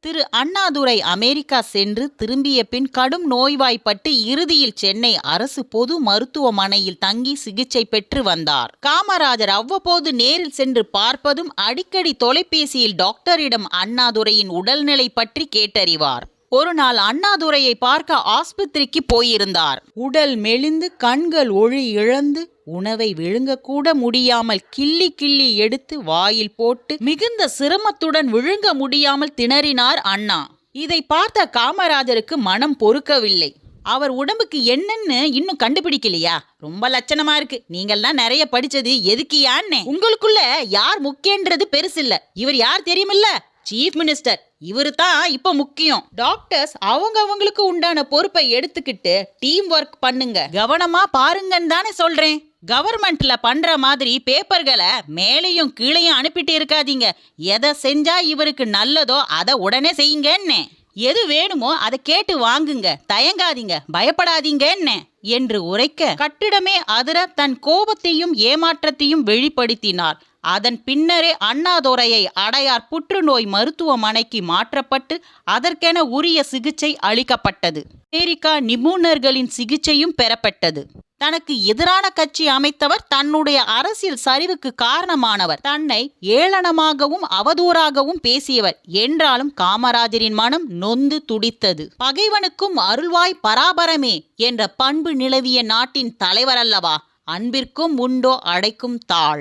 திரு Annadurai America சென்று திரும்பிய பின் கடும் நோய்வாய்ப்பட்டு இறுதியில் சென்னை அரசு பொது மருத்துவமனையில் தங்கி சிகிச்சை பெற்று வந்தார். காமராஜர் அவ்வப்போது நேரில் சென்று பார்ப்பதும் அடிக்கடி தொலைபேசியில் டாக்டரிடம் அண்ணாதுரையின் உடல்நிலை பற்றி கேட்டறிவார். ஒரு நாள் அண்ணாதுரையை பார்க்க ஆஸ்பத்திரிக்கு போயிருந்தார். உடல் மெலிந்து கண்கள் ஒளி இழந்து உணவை விழுங்கக்கூட முடியாமல் கிள்ளி கிள்ளி எடுத்து வாயில் போட்டு மிகுந்த சிரமத்துடன் விழுங்க முடியாமல் திணறினார் அண்ணா. இதை பார்த்த காமராஜருக்கு மனம் பொறுக்கவில்லை. அவர் உடம்புக்கு என்னன்னு இன்னும் கண்டுபிடிக்கலையா? ரொம்ப லட்சணமா இருக்கு. நீங்கள்லாம் நிறைய படிச்சது எதுக்கு யான்னு உங்களுக்குள்ள யார் முக்கியன்றது பெருசில்ல. இவர் யார் தெரியுமில்ல? சீஃப் மினிஸ்டர் இவரு தான் இப்போ முக்கியம். டாக்டர்ஸ் அவங்க அவங்களுக்கு உண்டான பொறுப்பை எடுத்துக்கிட்டு டீம் ஒர்க் பண்ணுங்க. கவனமா பாருங்கன்னு தானே சொல்றேன். கவர்மெண்ட்ல பண்ற மாதிரி பேப்பர்களை மேலேயும் கீழையும் அனுப்பிட்டு இருக்காதீங்க. எதை செஞ்சா இவருக்கு நல்லதோ அதை உடனே செய்யுங்கன்னு. எது வேணுமோ அதை கேட்டு வாங்குங்க. தயங்காதீங்க. பயப்படாதீங்கன்னு என்று உரைக்க கட்டிடமே அதிர தன் கோபத்தையும் ஏமாற்றத்தையும் வெளிப்படுத்தினார் அதன் பின்னரே அண்ணாதுரையை அடையார் புற்றுநோய் மருத்துவமனைக்கு மாற்றப்பட்டு அதற்கென உரிய சிகிச்சை அளிக்கப்பட்டது. அமெரிக்கா நிபுணர்களின் சிகிச்சையும் பெறப்பட்டது. தனக்கு எதிரான கட்சி அமைத்தவர் தன்னுடைய அரசியல் சரிவுக்கு காரணமானவர். தன்னை ஏளனமாகவும் அவதூறாகவும் பேசியவர். என்றாலும் காமராஜரின் மனம் நொந்து துடித்தது. பகைவனுக்கும் அருள்வாய் பராபரமே என்ற பண்பு நிலவிய நாட்டின் தலைவர் அல்லவா அன்பிற்கும் உண்டோ அடைக்கும் தாள்.